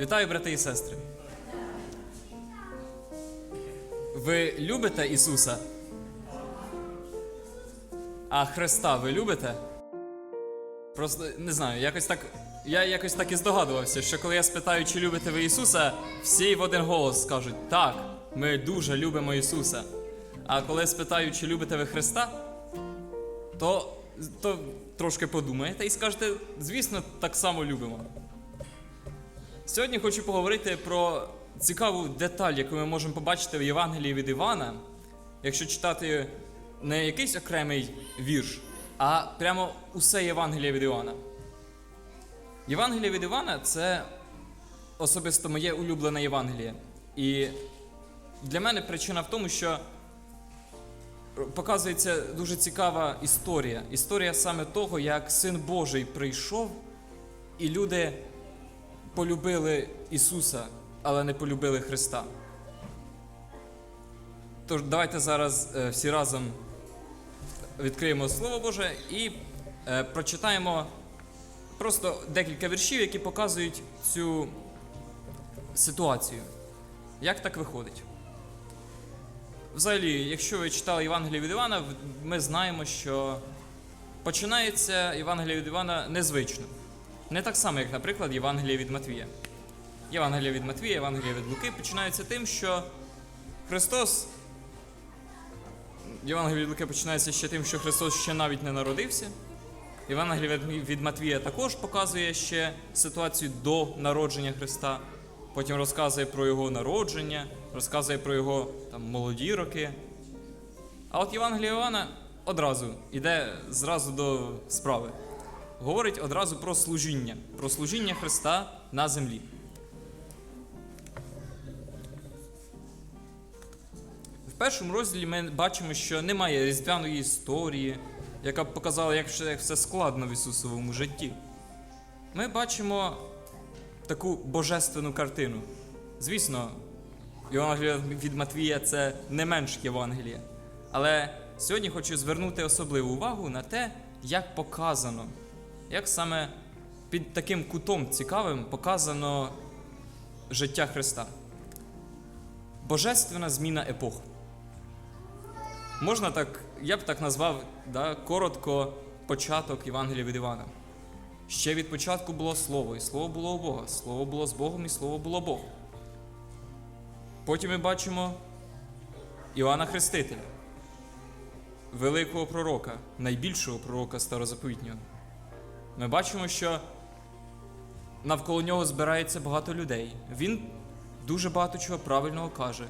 Вітаю, брати і сестри. Ви любите Ісуса? А Христа ви любите? Просто не знаю, якось так. Я якось так і здогадувався, що коли я спитаю, чи любите ви Ісуса, всі в один голос скажуть так, ми дуже любимо Ісуса. А коли я спитаю, чи любите ви Христа, то, то трошки подумаєте і скажете, звісно, так само любимо. Сьогодні хочу поговорити про цікаву деталь, яку ми можемо побачити в Євангелії від Івана, якщо читати не якийсь окремий вірш, а прямо усе Євангеліє від Івана. Євангеліє від Івана це особисто моє улюблене Євангеліє. І для мене причина в тому, що показується дуже цікава історія. Історія саме того, як Син Божий прийшов, і люди полюбили Ісуса, але не полюбили Христа. Тож давайте зараз е, всі разом відкриємо Слово Боже і е, прочитаємо просто декілька віршів, які показують цю ситуацію. Як так виходить? Взагалі, якщо ви читали Євангеліє від Івана, ми знаємо, що починається Євангеліє від Івана незвично. Не так само, як, наприклад, Євангеліє від Матвія. Євангеліє від Матвія, Євангеліє від Луки починається тим, що Христос. Євангеліє від Луки починається ще тим, що Христос ще навіть не народився. Євангеліє від- Матвія також показує ще ситуацію до народження Христа. Потім розказує про його народження, розказує про його там, молоді роки. А от Євангеліє Івана одразу йде зразу до справи. Говорить одразу про служіння, про служіння Христа на землі. В першому розділі ми бачимо, що немає різдвяної історії, яка б показала, як все, складно в Ісусовому житті. Ми бачимо таку божественну картину. Звісно, Євангелія від Матвія це не менш Євангелія. Але сьогодні хочу звернути особливу увагу на те, як показано, як саме під таким кутом цікавим показано життя Христа. Божественна зміна епох. Можна так, я б так назвав да, коротко початок Євангелія від Івана. Ще від початку було слово, і слово було у Бога, слово було з Богом, і слово було Бог. Потім ми бачимо Іоанна Хрестителя, великого пророка, найбільшого пророка старозаповітнього. Ми бачимо, що навколо нього збирається багато людей. Він дуже багато чого правильного каже.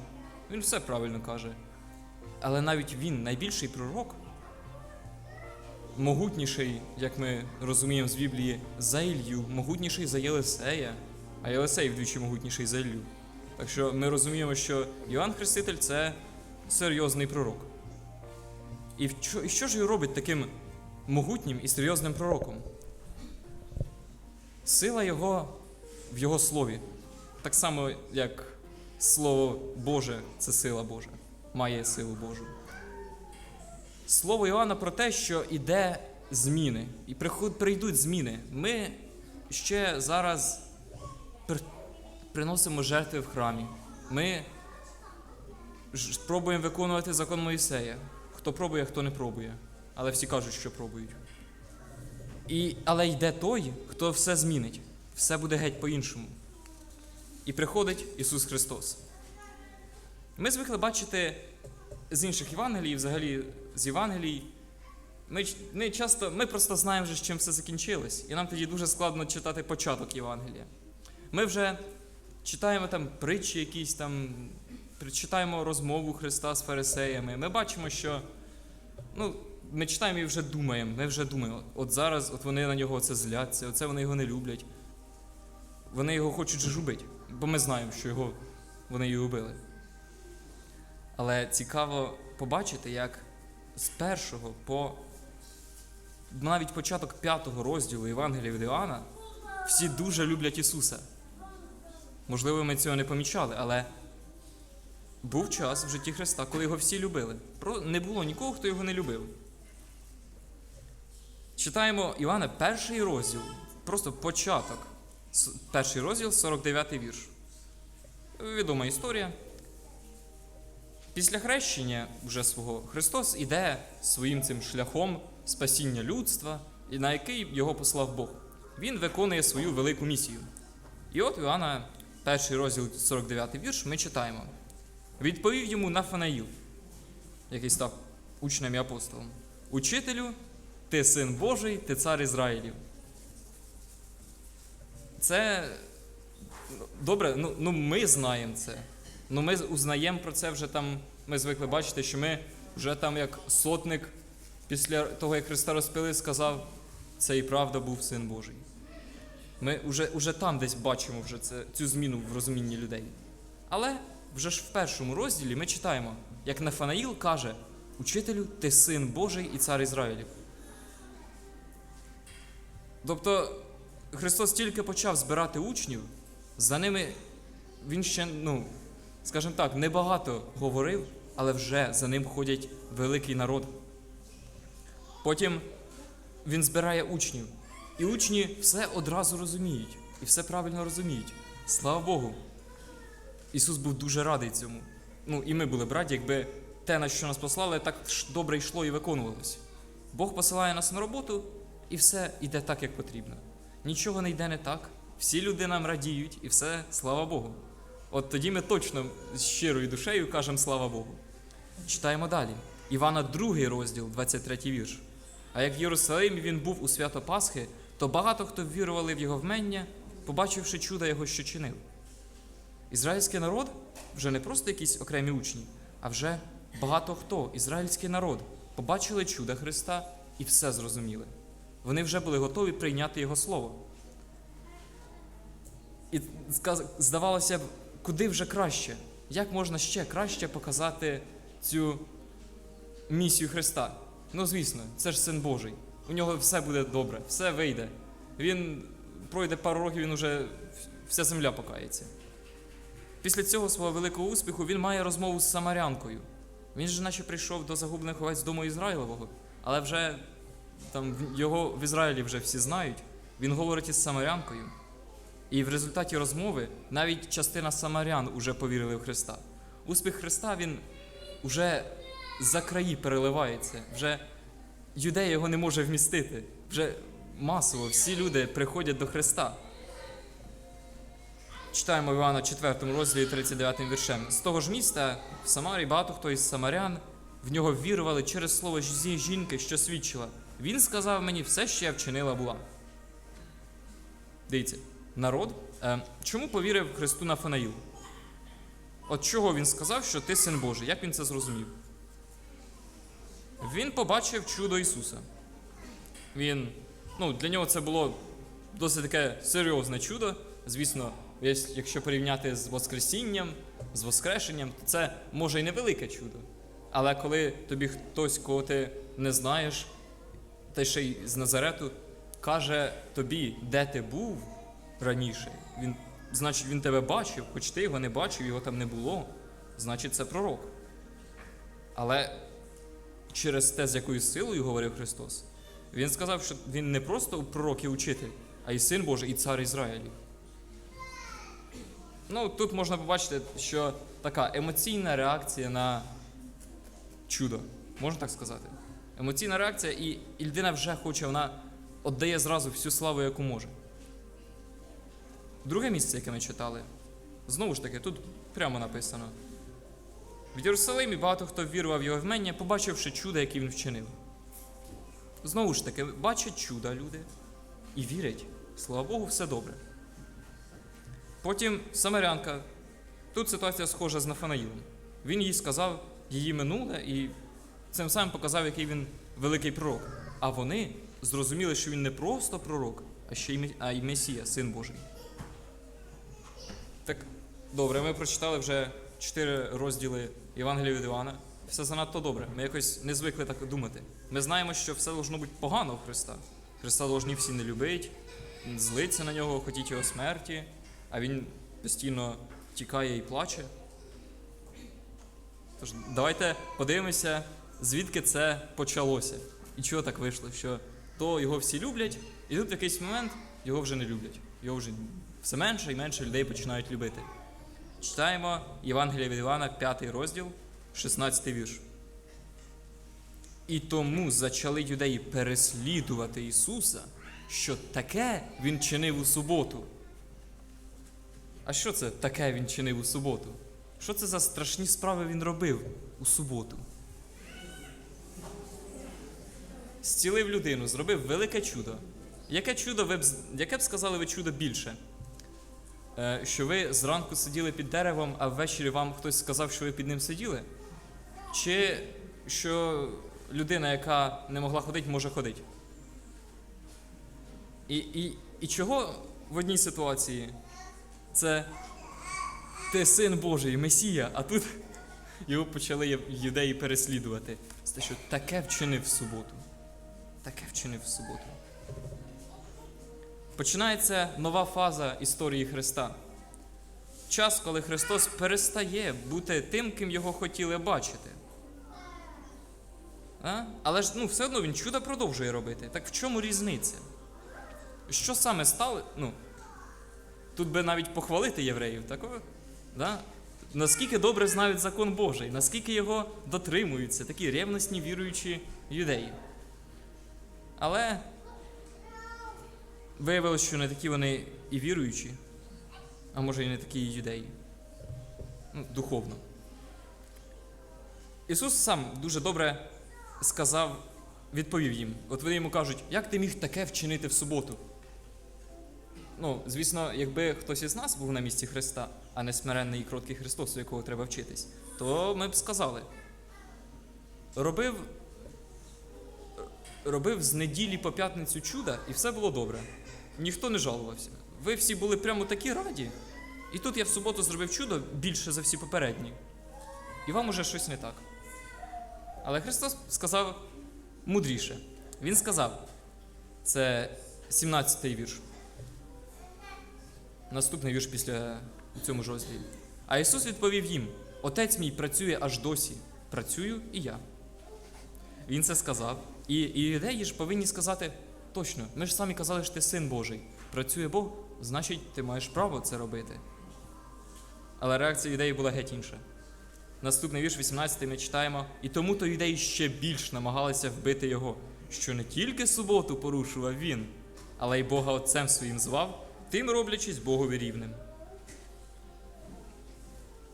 Він все правильно каже. Але навіть він, найбільший пророк, могутніший, як ми розуміємо з Біблії, за Ілью, могутніший за Єлисея, а Єлисей вдвічі могутніший за Іллю. Так що ми розуміємо, що Іоанн Хреститель це серйозний пророк. І що, і що ж його робить таким могутнім і серйозним пророком? Сила його в його слові. Так само, як Слово Боже це сила Божа, має силу Божу. Слово Іоанна про те, що іде зміни, і прийдуть зміни. Ми ще зараз приносимо жертви в храмі. Ми ж- пробуємо виконувати закон Моїсея. Хто пробує, хто не пробує. Але всі кажуть, що пробують. І, але йде той, хто все змінить. Все буде геть по-іншому. І приходить Ісус Христос. Ми звикли бачити з інших Євангелій, взагалі з Євангелій. Ми, ми часто, ми просто знаємо, вже, з чим все закінчилось. І нам тоді дуже складно читати початок Євангелія. Ми вже читаємо там притчі якісь там, читаємо розмову Христа з фарисеями. Ми бачимо, що ну, ми читаємо і вже думаємо. Ми вже думаємо, от зараз от вони на нього це зляться, оце вони його не люблять. Вони його хочуть же бо ми знаємо, що його вони його убили. Але цікаво побачити, як з першого по навіть початок п'ятого розділу Євангелія від Іоанна всі дуже люблять Ісуса. Можливо, ми цього не помічали, але був час в житті Христа, коли його всі любили. Не було нікого, хто його не любив. Читаємо Івана перший розділ, просто початок. Перший розділ, 49 вірш. Відома історія. Після хрещення вже свого Христос іде своїм цим шляхом спасіння людства, на який його послав Бог. Він виконує свою велику місію. І от Іоанна, перший розділ 49 вірш, ми читаємо. Відповів йому Нафанаїл, який став учнем і апостолом. Учителю, ти син Божий, ти цар Ізраїлів. Це добре, ну, ну ми знаємо це. Ну ми узнаємо про це вже там. Ми звикли бачити, що ми вже там як сотник після того, як Христа розпили, сказав, це і правда був син Божий. Ми вже, вже там десь бачимо вже це, цю зміну в розумінні людей. Але вже ж в першому розділі ми читаємо, як Нафанаїл каже: Учителю, ти син Божий і цар Ізраїлів. Тобто Христос тільки почав збирати учнів, за ними він ще, ну, скажімо так, небагато говорив, але вже за ним ходять великий народ. Потім він збирає учнів, і учні все одразу розуміють і все правильно розуміють. Слава Богу. Ісус був дуже радий цьому. Ну, і ми були б раді, якби те, на що нас послали, так добре йшло і виконувалося. Бог посилає нас на роботу, і все йде так, як потрібно. Нічого не йде не так, всі люди нам радіють, і все, слава Богу. От тоді ми точно з щирою душею кажемо слава Богу. Читаємо далі. Івана 2 розділ, 23 вірш. А як в Єрусалимі він був у свято Пасхи, то багато хто ввірували в його вмення, побачивши чудо його, що чинив. Ізраїльський народ вже не просто якісь окремі учні, а вже багато хто, ізраїльський народ, побачили чудо Христа і все зрозуміли. Вони вже були готові прийняти Його Слово. І здавалося б, куди вже краще? Як можна ще краще показати цю місію Христа? Ну, звісно, це ж син Божий. У нього все буде добре, все вийде. Він пройде пару років, він уже вся земля покається. Після цього свого великого успіху він має розмову з Самарянкою. Він же наче прийшов до загублених овець дому Ізраїлового, але вже там його в Ізраїлі вже всі знають. Він говорить із Самарянкою. І в результаті розмови навіть частина самарян уже повірили в Христа. Успіх Христа він уже за краї переливається. Вже юдея його не може вмістити. Вже масово всі люди приходять до Христа. Читаємо Івана 4 розділі 39 віршем. З того ж міста в Самарі багато хто із самарян в нього вірували через слово жінки, що свідчила. Він сказав мені все, що я вчинила була. Дивіться, народ. Е, чому повірив Христу Нафанаїл? От чого він сказав, що ти син Божий? Як він це зрозумів? Він побачив чудо Ісуса. Він, ну, для нього це було досить таке серйозне чудо. Звісно, якщо порівняти з Воскресінням, з Воскрешенням, то це може і невелике чудо. Але коли тобі хтось, кого ти не знаєш, та ще й з Назарету, каже тобі, де ти був раніше, він, значить, він тебе бачив, хоч ти його не бачив, його там не було, значить, це пророк. Але через те, з якою силою говорив Христос, він сказав, що він не просто пророк і учитель, а й син Божий, і цар Ізраїлів. Ну, тут можна побачити, що така емоційна реакція на чудо, можна так сказати. Емоційна реакція, і, людина вже хоче, вона віддає зразу всю славу, яку може. Друге місце, яке ми читали, знову ж таки, тут прямо написано. В Єрусалимі багато хто вірував в його вмення, побачивши чудо, яке він вчинив. Знову ж таки, бачать чуда люди і вірять. Слава Богу, все добре. Потім Самарянка. Тут ситуація схожа з Нафанаїлом. Він їй сказав її минуле і цим самим показав, який він великий пророк. А вони зрозуміли, що він не просто пророк, а ще й Месія, син Божий. Так, добре, ми прочитали вже чотири розділи Євангелія від Івана. Все занадто добре. Ми якось не звикли так думати. Ми знаємо, що все должно бути погано в Христа. Христа должні всі не любити, злиться на нього, хотіть його смерті, а він постійно тікає і плаче. Тож давайте подивимося, звідки це почалося. І чого так вийшло, що то його всі люблять, і тут в якийсь момент його вже не люблять. його вже все менше і менше людей починають любити. Читаємо Євангелія від Івана, 5 розділ, 16 вірш. І тому зачали юдеї переслідувати Ісуса, що таке Він чинив у суботу. А що це таке Він чинив у суботу? Що це за страшні справи Він робив у суботу? Зцілив людину, зробив велике чудо. Яке чудо ви б, яке б сказали ви чудо більше? Е, що ви зранку сиділи під деревом, а ввечері вам хтось сказав, що ви під ним сиділи? Чи що людина, яка не могла ходити, може ходити? І, і, і чого в одній ситуації це ти син Божий, Месія, а тут його почали юдеї переслідувати. Це те, що таке вчинив в суботу. Таке вчинив в суботу. Починається нова фаза історії Христа. Час, коли Христос перестає бути тим, ким його хотіли бачити. А? Але ж ну, все одно він чудо продовжує робити. Так в чому різниця? Що саме стало? Ну, тут би навіть похвалити євреїв, так? Да? Наскільки добре знають закон Божий, наскільки його дотримуються, такі ревностні віруючі юдеї. Але виявилося, що не такі вони і віруючі, а може і не такі і юдеї. Ну, духовно. Ісус сам дуже добре сказав, відповів їм. От вони йому кажуть, як ти міг таке вчинити в суботу? Ну, звісно, якби хтось із нас був на місці Христа, а не смиренний і кроткий Христос, у якого треба вчитись, то ми б сказали. Робив, робив з неділі по п'ятницю чуда, і все було добре. Ніхто не жалувався. Ви всі були прямо такі раді. І тут я в суботу зробив чудо більше за всі попередні. І вам уже щось не так. Але Христос сказав мудріше. Він сказав, це 17-й вірш. Наступний вірш після у цьому ж розділі. А Ісус відповів їм: Отець мій працює аж досі, працюю і я. Він це сказав. І, і юдеї ж повинні сказати: точно, ми ж самі казали, що ти син Божий. Працює Бог, значить, ти маєш право це робити. Але реакція юдеї була геть інша. Наступний вірш 18 ми читаємо, і тому то юдеї ще більш намагалися вбити його, що не тільки суботу порушував він, але й Бога Отцем своїм звав, тим роблячись Богові рівним.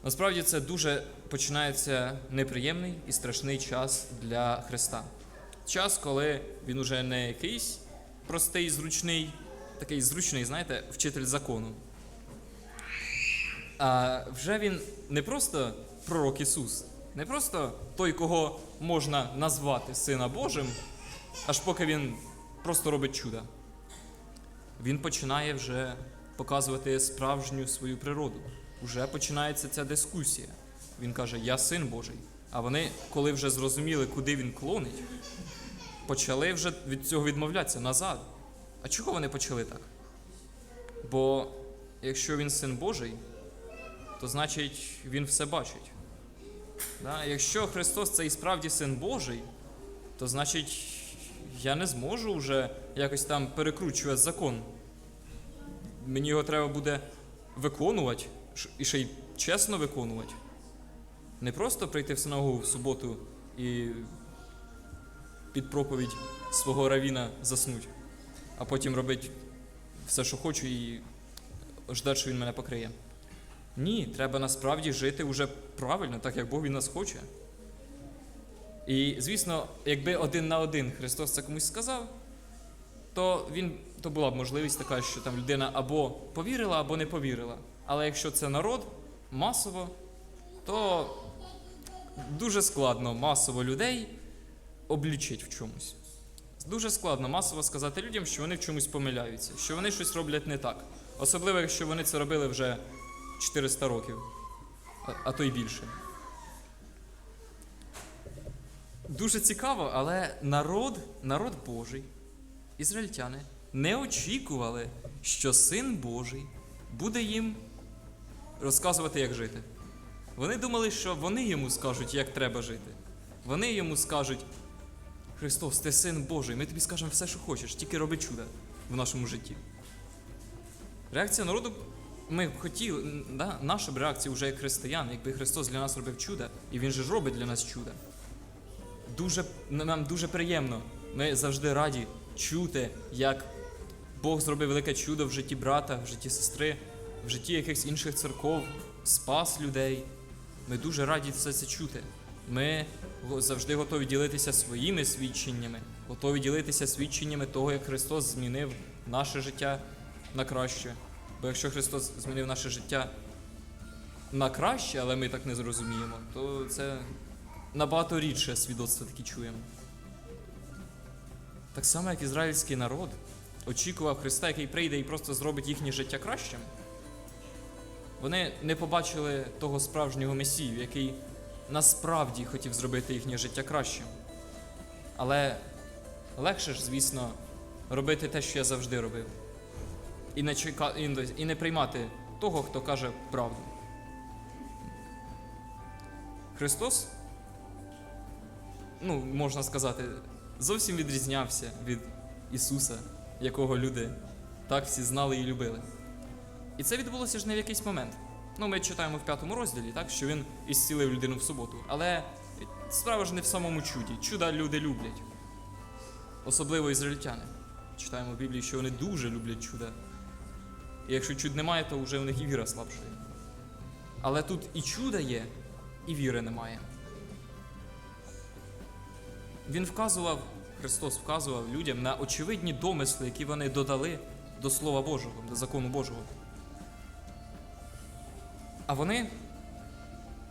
Насправді це дуже починається неприємний і страшний час для Христа. Час, коли він уже не якийсь простий, зручний, такий зручний, знаєте, вчитель закону. А вже він не просто пророк Ісус, не просто той, кого можна назвати Сина Божим, аж поки він просто робить чуда. Він починає вже показувати справжню свою природу. Уже починається ця дискусія. Він каже: Я син Божий. А вони, коли вже зрозуміли, куди він клонить, почали вже від цього відмовлятися назад. А чого вони почали так? Бо якщо він син Божий, то значить він все бачить. Да? Якщо Христос це і справді син Божий, то значить я не зможу вже якось там перекручувати закон. Мені його треба буде виконувати, і ще й чесно виконувати. Не просто прийти в синагогу в суботу і під проповідь свого равіна заснуть, а потім робити все, що хочу, і ждати, що він мене покриє. Ні, треба насправді жити уже правильно, так як Бог від нас хоче. І, звісно, якби один на один Христос це комусь сказав, то він то була б можливість така, що там людина або повірила, або не повірила. Але якщо це народ масово, то дуже складно масово людей облічити в чомусь. Дуже складно масово сказати людям, що вони в чомусь помиляються, що вони щось роблять не так. Особливо, якщо вони це робили вже 400 років, а то й більше. Дуже цікаво, але народ, народ Божий, ізраїльтяни, не очікували, що син Божий буде їм розказувати, як жити. Вони думали, що вони йому скажуть, як треба жити. Вони йому скажуть: Христос, ти син Божий, ми тобі скажемо все, що хочеш, тільки роби чудо в нашому житті. Реакція народу. Ми б хотіли, да, наша б реакція вже як християн, якби Христос для нас робив чудо, і Він же ж робить для нас чудо. Дуже, нам дуже приємно. Ми завжди раді чути, як Бог зробив велике чудо в житті брата, в житті сестри, в житті якихось інших церков, спас людей. Ми дуже раді все це чути. Ми завжди готові ділитися своїми свідченнями, готові ділитися свідченнями того, як Христос змінив наше життя на краще. Бо якщо Христос змінив наше життя на краще, але ми так не зрозуміємо, то це набагато рідше свідоцтво такі чуємо. Так само, як ізраїльський народ очікував Христа, який прийде і просто зробить їхнє життя кращим. Вони не побачили того справжнього Месію, який насправді хотів зробити їхнє життя кращим. Але легше ж, звісно, робити те, що я завжди робив. І не, чека... і не- приймати того, хто каже правду. Христос, ну, можна сказати, зовсім відрізнявся від Ісуса, якого люди так всі знали і любили. І це відбулося ж не в якийсь момент. Ну, ми читаємо в п'ятому розділі, так, що він ісцілив людину в суботу. Але справа ж не в самому чуді. Чуда люди люблять. Особливо ізраїльтяни. Читаємо в Біблії, що вони дуже люблять чуда. І якщо чуд немає, то вже у них і віра слабшає. Але тут і чуда є, і віри немає. Він вказував, Христос вказував людям на очевидні домисли, які вони додали до Слова Божого, до закону Божого. А вони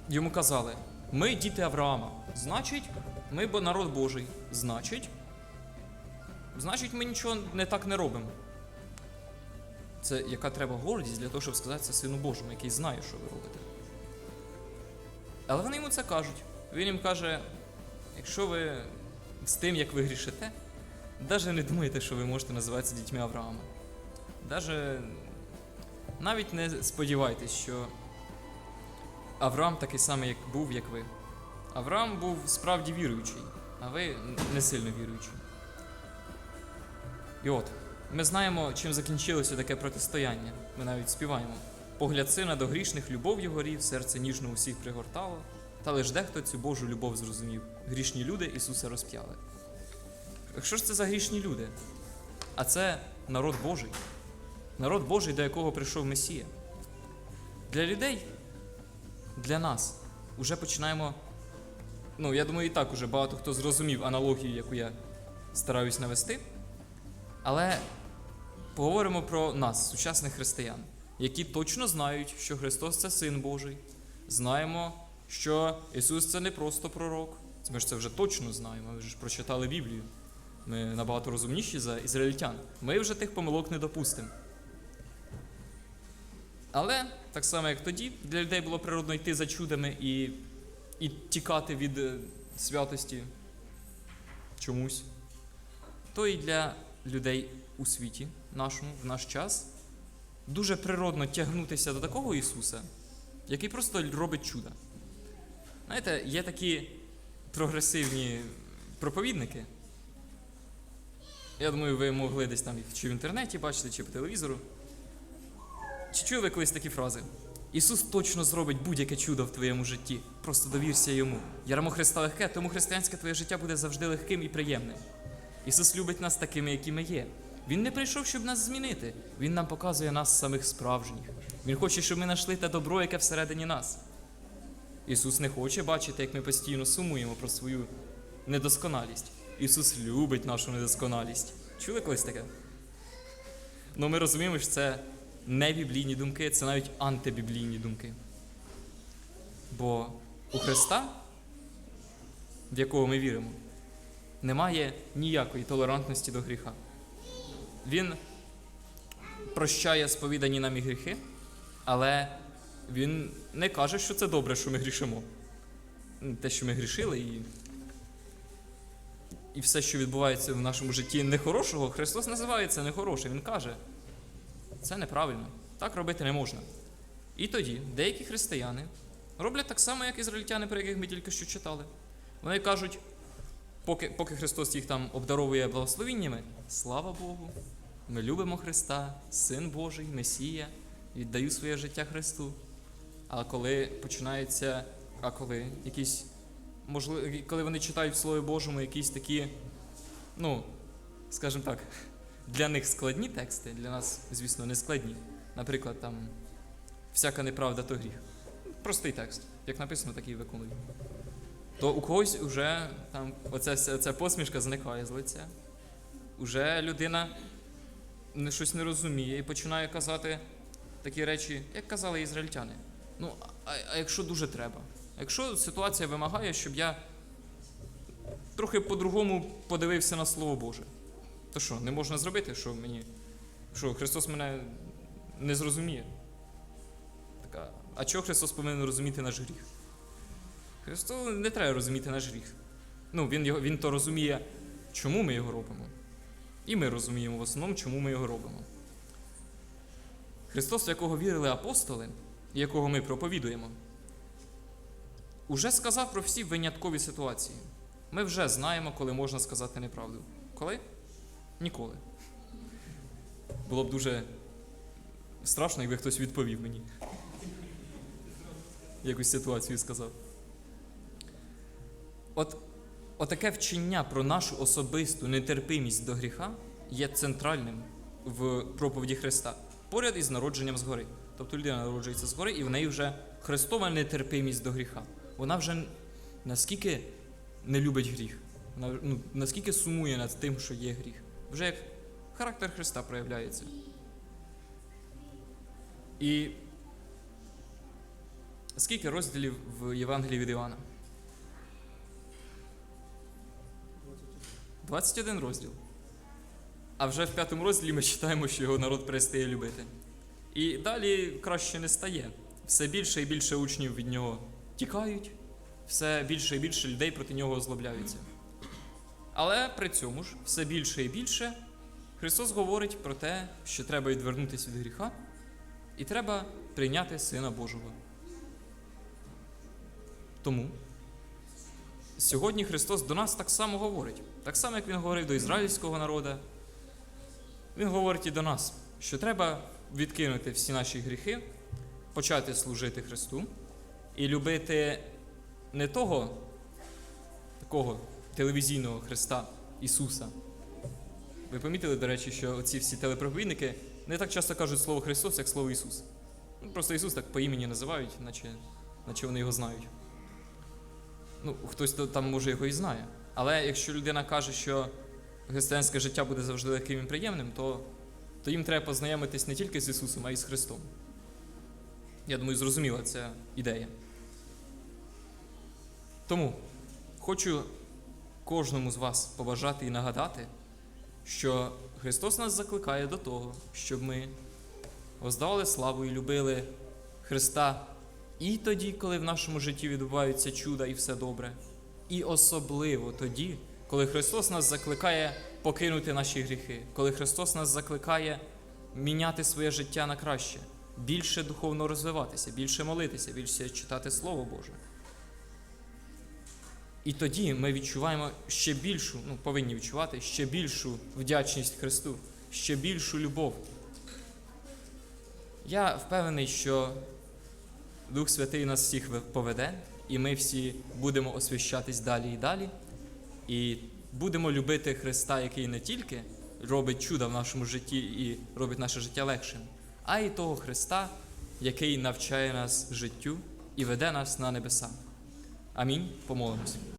йому казали: ми діти Авраама, значить, ми народ Божий. Значить, значить, ми нічого не так не робимо. Це яка треба гордість для того, щоб сказати це Сину Божому, який знає, що ви робите. Але вони йому це кажуть. Він їм каже: якщо ви з тим, як ви грішите, навіть не думаєте, що ви можете називатися дітьми Авраама. Даже навіть не сподівайтесь, що Авраам такий самий, як був, як ви. Авраам був справді віруючий, а ви не сильно віруючий. І от, ми знаємо, чим закінчилося таке протистояння. Ми навіть співаємо. Погляд сина до грішних, любов його рів, серце ніжно усіх пригортало, та лиш дехто цю Божу любов зрозумів. Грішні люди Ісуса розп'яли. Що ж це за грішні люди? А це народ Божий. Народ Божий, до якого прийшов Месія. Для людей, для нас, уже починаємо. Ну, я думаю, і так уже багато хто зрозумів аналогію, яку я стараюсь навести. Але поговоримо про нас, сучасних християн, які точно знають, що Христос це Син Божий. Знаємо, що Ісус це не просто пророк. Ми ж це вже точно знаємо, ми ж прочитали Біблію. Ми набагато розумніші за ізраїльтян. Ми вже тих помилок не допустимо. Але так само, як тоді, для людей було природно йти за чудами і, і тікати від е, святості чомусь, то і для людей у світі нашому, в наш час, дуже природно тягнутися до такого Ісуса, який просто робить чуда. Знаєте, є такі прогресивні проповідники. Я думаю, ви могли десь там чи в інтернеті бачити, чи по телевізору. Чи чули ви колись такі фрази? Ісус точно зробить будь-яке чудо в твоєму житті. Просто довірся йому. Ярмо Христа легке, тому християнське твоє життя буде завжди легким і приємним. Ісус любить нас такими, які ми є. Він не прийшов, щоб нас змінити. Він нам показує нас самих справжніх. Він хоче, щоб ми знайшли те добро, яке всередині нас. Ісус не хоче бачити, як ми постійно сумуємо про свою недосконалість. Ісус любить нашу недосконалість. Чули колись таке? Ну, ми розуміємо, що це не біблійні думки, це навіть антибіблійні думки. Бо у Христа, в якого ми віримо, немає ніякої толерантності до гріха. Він прощає сповідані нам і гріхи, але він не каже, що це добре, що ми грішимо. Те, що ми грішили, і, і все, що відбувається в нашому житті нехорошого, Христос називає це нехорошим. Він каже, це неправильно, так робити не можна. І тоді деякі християни роблять так само, як ізраїльтяни, про яких ми тільки що читали. Вони кажуть, поки, поки Христос їх там обдаровує благословіннями, слава Богу, Ми любимо Христа, Син Божий, Месія, віддаю своє життя Христу. А коли починається, а коли якісь, можливо, коли вони читають в Слові Божому якісь такі, ну, скажімо так, для них складні тексти, для нас, звісно, не складні. Наприклад, там всяка неправда то гріх. Простий текст. Як написано, так і виконую. То у когось вже там оця, оця посмішка зникає з лиця. Уже людина щось не розуміє і починає казати такі речі, як казали ізраїльтяни. Ну, а, а якщо дуже треба? Якщо ситуація вимагає, щоб я трохи по-другому подивився на Слово Боже, то що, не можна зробити, що мені. Що Христос мене не зрозуміє? Така, а чого Христос повинен розуміти наш гріх? Христу не треба розуміти наш гріх. Ну, він, його, він то розуміє, чому ми його робимо. І ми розуміємо в основному, чому ми його робимо. Христос, в якого вірили апостоли, і якого ми проповідуємо, уже сказав про всі виняткові ситуації. Ми вже знаємо, коли можна сказати неправду. Коли? Ніколи. Було б дуже страшно, якби хтось відповів мені. Якусь ситуацію сказав. От отаке вчення про нашу особисту нетерпимість до гріха є центральним в проповіді Христа, поряд із народженням згори. Тобто людина народжується згори, і в неї вже Христова нетерпимість до гріха. Вона вже наскільки не любить гріх, вона ну, наскільки сумує над тим, що є гріх. Вже як характер Христа проявляється. І скільки розділів в Євангелії від Івана? 21 розділ. А вже в п'ятому розділі ми читаємо, що його народ перестає любити. І далі краще не стає. Все більше і більше учнів від нього тікають, все більше і більше людей проти нього озлобляються. Але при цьому ж все більше і більше Христос говорить про те, що треба відвернутися від гріха, і треба прийняти Сина Божого. Тому сьогодні Христос до нас так само говорить, так само, як Він говорив до ізраїльського народу. Він говорить і до нас, що треба відкинути всі наші гріхи, почати служити Христу і любити не того такого телевізійного Христа Ісуса. Ви помітили, до речі, що ці всі телепроповідники не так часто кажуть слово Христос, як слово Ісус. Ну, просто Ісус так по імені називають, наче, наче вони його знають. Ну, хтось там може його і знає. Але якщо людина каже, що християнське життя буде завжди легким і приємним, то, то їм треба познайомитись не тільки з Ісусом, а й з Христом. Я думаю, зрозуміла ця ідея. Тому хочу кожному з вас побажати і нагадати, що Христос нас закликає до того, щоб ми воздавали славу і любили Христа і тоді, коли в нашому житті відбуваються чуда і все добре, і особливо тоді, коли Христос нас закликає покинути наші гріхи, коли Христос нас закликає міняти своє життя на краще, більше духовно розвиватися, більше молитися, більше читати Слово Боже. І тоді ми відчуваємо ще більшу, ну повинні відчувати ще більшу вдячність Христу, ще більшу любов. Я впевнений, що Дух Святий нас всіх поведе, і ми всі будемо освящатись далі і далі. І будемо любити Христа, який не тільки робить чуда в нашому житті і робить наше життя легшим, а й того Христа, який навчає нас життю і веде нас на небеса. Amém? Pomos.